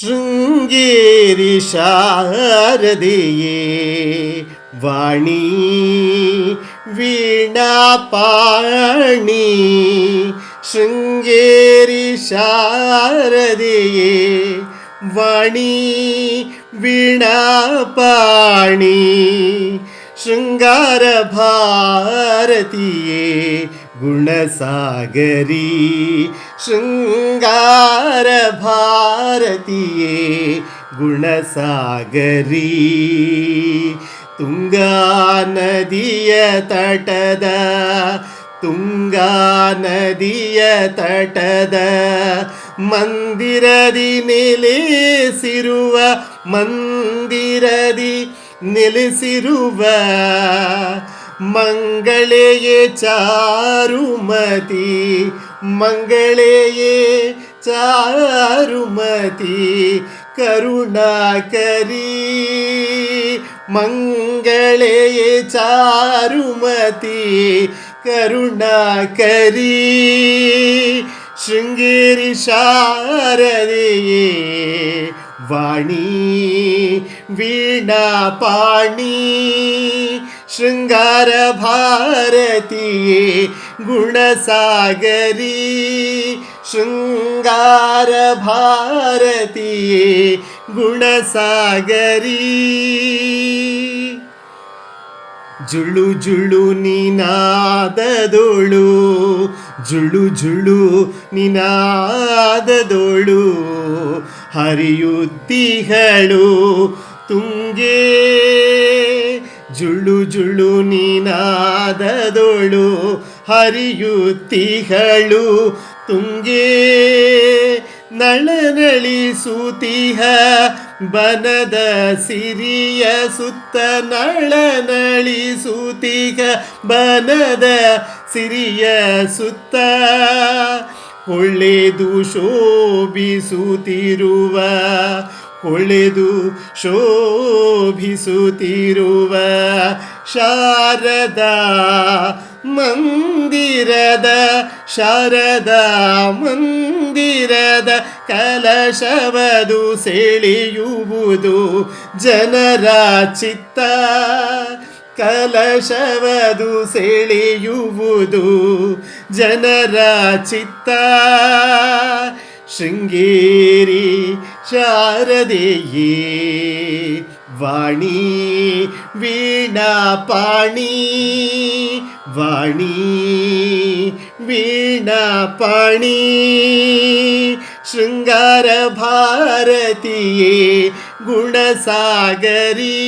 ശൃംഗേരി ശാരദയെ വാണി വീണാപാണി. ശൃംഗേരി ശാരദയെ വാണി വീണാപാണി. ശൃംഗാരഭാരതിയെ ಪಾಣಿ ಶೃಂಗಾರ ಭಾರತಿಯೇ ಗುಣಸಾಗರಿ ಶೃಂಗಾರ ಭಾರತಿಯೇ ಗುಣಸಾಗರಿ ತುಂಗಾ ನದಿಯ ತಟದ ತುಂಗಾ ನದಿಯ ತಟದ ಮಂದಿರದಿ ನೆಲೆಸಿರುವ ಮಂದಿರದಿ ನೆಲೆಸಿರುವ മംഗളയെ ചാരുമതി മംഗളയെ ചാരുമതി കരുണാകരി മംഗളയെ ചാരുമതി കരുണാകരി ശൃംഗേരി ശാരദയേ വാണി വീണാ പാണി ಶೃಂಗಾರ ಭಾರತಿಯೇ ಗುಣಸಾಗರಿ. ಶೃಂಗಾರ ಭಾರತಿಯೇ ಗುಣಸಾಗರಿ. ಜುಳು ಜುಳು ನಿನಾದದೋಳು ಜುಳು ಜುಳು ನಿನಾದದೋಳು ಹರಿಯುತ್ತಿಹಳು ತುಂಗೆ. ಜುಳು ಜುಳು ನೀನಾದದೊಳು ಹರಿಯುತ್ತಿಹಳು. ತುಂಗೆ ನಳನಳಿಸುತಿಹ ಬನದ ಸಿರಿಯ ಸುತ್ತ ನಳನಳಿಸುತಿಹ ಬನದ ಸಿರಿಯ ಸುತ್ತ ಒಳ್ಳೆದು ಶೋಭಿಸುತ್ತಿರುವ ಹೊಳೆದು ಶೋಭಿಸುತ್ತಿರುವ ಶಾರದಾ ಮಂದಿರದ ಶಾರದಾ ಮಂದಿರದ ಕಲಶವದು ಸೆಳೆಯುವುದು ಜನರ ಚಿತ್ತ. ಕಲಶವದು ಸೆಳೆಯುವುದು ಜನರ ಚಿತ್ತ. ಶೃಂಗೇರಿ ಶಾರದೆಯೇ ವಾಣಿ ವೀಣಾ ಪಾಣಿ ವಾಣಿ ವೀಣಾ ಪಾಣಿ ಶೃಂಗಾರ ಭಾರತಿಯೇ ಗುಣಸಾಗರಿ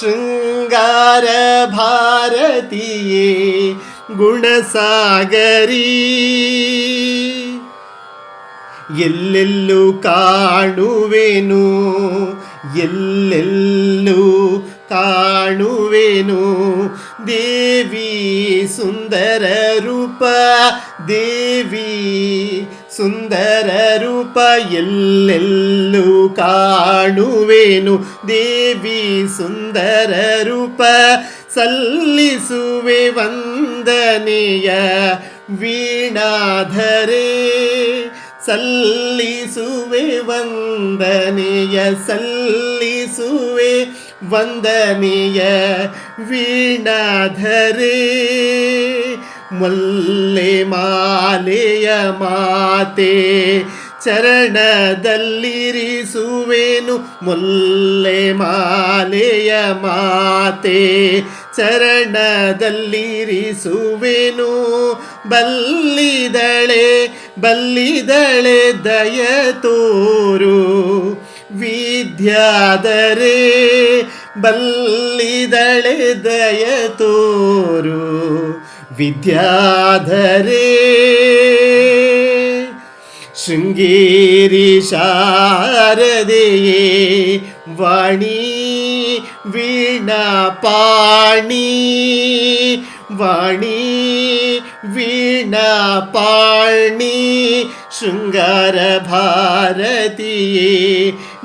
ಶೃಂಗಾರ ಭಾರತಿಯೇ ಗುಣಸಾಗರಿ ಎಲ್ಲೆಲ್ಲೂ ಕಾಣುವೆನು ಎಲ್ಲೆಲ್ಲೂ ಕಾಣುವೆನು ದೇವಿ ಸುಂದರ ರೂಪ ದೇವಿ ಸುಂದರ ರೂಪ ಎಲ್ಲೆಲ್ಲೂ ಕಾಣುವೆನು ದೇವಿ ಸುಂದರ ರೂಪ ಸಲ್ಲಿಸುವೆ ವಂದನೆಯ ವೀಣಾಧರೆ ಸಲ್ಲಿಸುವೆ ವಂದನೆಯ ಸಲ್ಲಿಸುವೆ ವಂದನೆಯ ವೀಣಾಧರೆ. ಮಲ್ಲೆ ಮಾಲೆಯ ಮಾತೆ ಚರಣದಲ್ಲಿರಿಸುವೆನು. ಮಲ್ಲೆ ಮಾಲೆಯ ಮಾತೆ ಚರಣದಲ್ಲಿರಿಸುವೆನು. ಬಲ್ಲಿದಳೆ ಬಲ್ಲಿದಳೆ ದಯ ತೋರು ವಿದ್ಯಾದರೆ ಬಲ್ಲಿದಳೆ ದಯ ತೋರು ವಿದ್ಯಾಧರೆ ಶೃಂಗೇರಿ ಶಾರದೆಯೇ ವಾಣಿ ವೀಣಾ ಪಾಣಿ വണി വീണ പാണി ശൃംഗാരഭാരതിയെ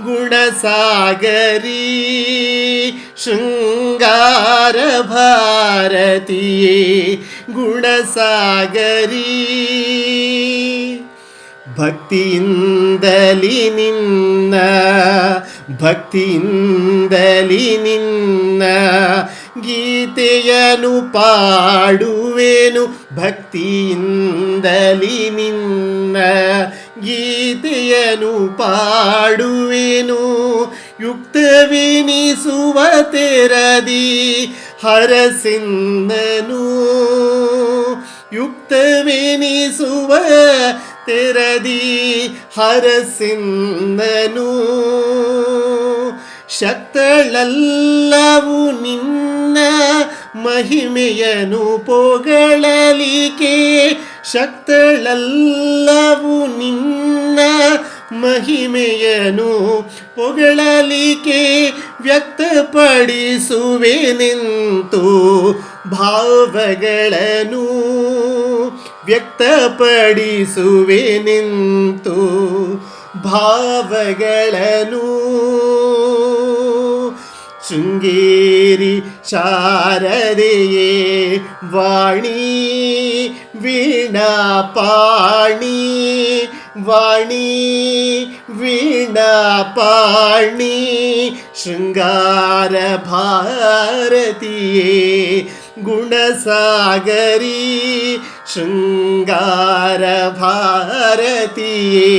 ഗുണസാഗരി ശൃംഗാരഭാരതിയെ ഗുണസാഗരി. ഭക്തിയിന്തലി നിന്ന ഭക്തിയിന്തലി നിന്ന ಗೀತೆಯನು ಪಾಡುವೆನು ಭಕ್ತಿಯಿಂದಲಿ ನಿನ್ನ ಗೀತೆಯನು ಪಾಡುವೆನು ಯುಕ್ತವೆನಿಸುವ ತೆರದಿ ಹರಸಿಂದನು ಯುಕ್ತವೆನಿಸುವ ತೆರದಿ ಹರಸಿಂದನು ಶಕ್ತಳಲ್ಲವು ನಿನ್ನ ಮಹಿಮೆಯನು ಪೊಗಳಲಿಕೆ ಶಕ್ತಳಲ್ಲವು ನಿನ್ನ ಮಹಿಮೆಯನು ಪೊಗಳಲಿಕೆ ವ್ಯಕ್ತಪಡಿಸುವೆನೆಂತು ಭಾವಗಳನ್ನು ವ್ಯಕ್ತಪಡಿಸುವೆನೆಂತು ಭಾವಗಳನ್ನು ശൃംഗേരി ശാരദയെ വാണി വീണാപാണി വാണി വീണാപാണി ശൃംഗാര ഭാരതിയേ ഗുണസാഗരി ശൃംഗാര ഭാരതിയേ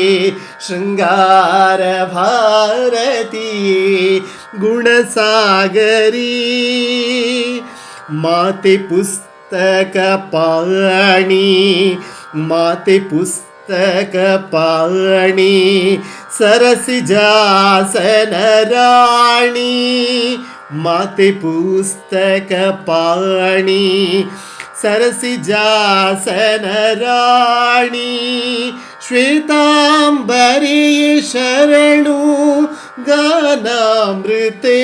ശൃംഗാര ഭാരതിയേ குணசாகரி. மாத்தை புஸ்தக பாணி மாத்தை புஸ்தக பாணி சரசிஜாசனராணி மாத்தை புஸ்தக பாணி சரசிஜாசனராணி ಶ್ವೇತಾಂಬರಿ ಶರಣು ಗಾನಾಮೃತೆ.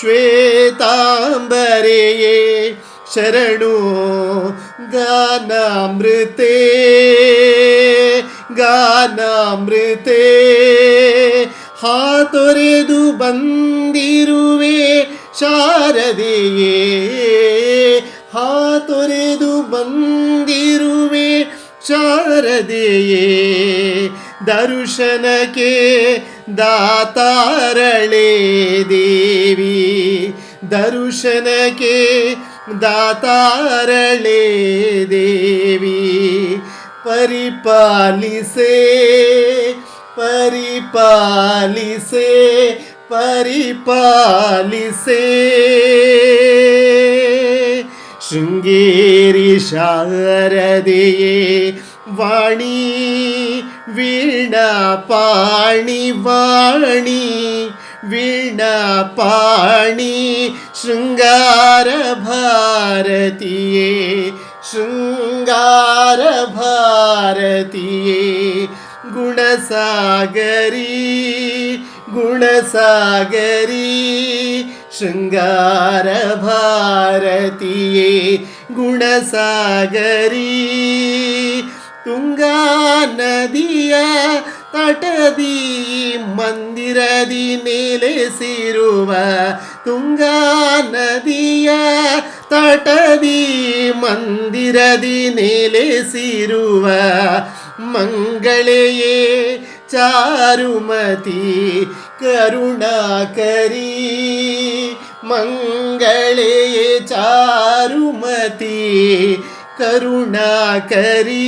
ಶ್ವೇತಾಂಬರೆಯೇ ಶರಣು ಗಾನಾಮೃತೆ. ಗಾನಾಮೃತೆ. ಹಾತೊರೆದು ಬಂದಿರುವೆ ಶಾರದೆಯೇ. ಹಾತೊರೆದು ಬಂದಿರುವೆ ಶಾರದೆಯೇ ದರ್ಶನಕ್ಕೆ ದಾತಾರಳೆ ದೇವಿ ದರ್ಶನಕ್ಕೆ ದಾತಾರಳೆ ದೇವಿ ಪರಿಪಾಲಿಸೆ ಪರಿಪಾಲಿಸೆ ಪರಿಪಾಲಿಸೆ. ശൃംഗേരി ശാരദയെ വാണി വീണ പാണി വാണി വീണ പാണി ശൃംഗാരഭാരതിയെ ശൃംഗാരഭാരതിയെ ഗുണസാഗരി ഗുണസാഗരി ಗುಣಸಾಗರಿ ಗುಣಸಾಗರಿ ಶೃಂಗಾರ ಭಾರತಿಯೇ ಗುಣಸಾಗರಿ ತುಂಗಾ ನದಿಯ ತಟದಿ ಮಂದಿರದಿ ನೆಲೆಸಿರುವ ತುಂಗಾ ನದಿಯ ತಟದಿ ಮಂದಿರದಿ ನೆಲೆಸಿರುವ ಮಂಗಳೆಯೇ ಚಾರುಮತಿ ಕರುಣಾಕರಿ மங்களே சாருமதி கருணாகரீ.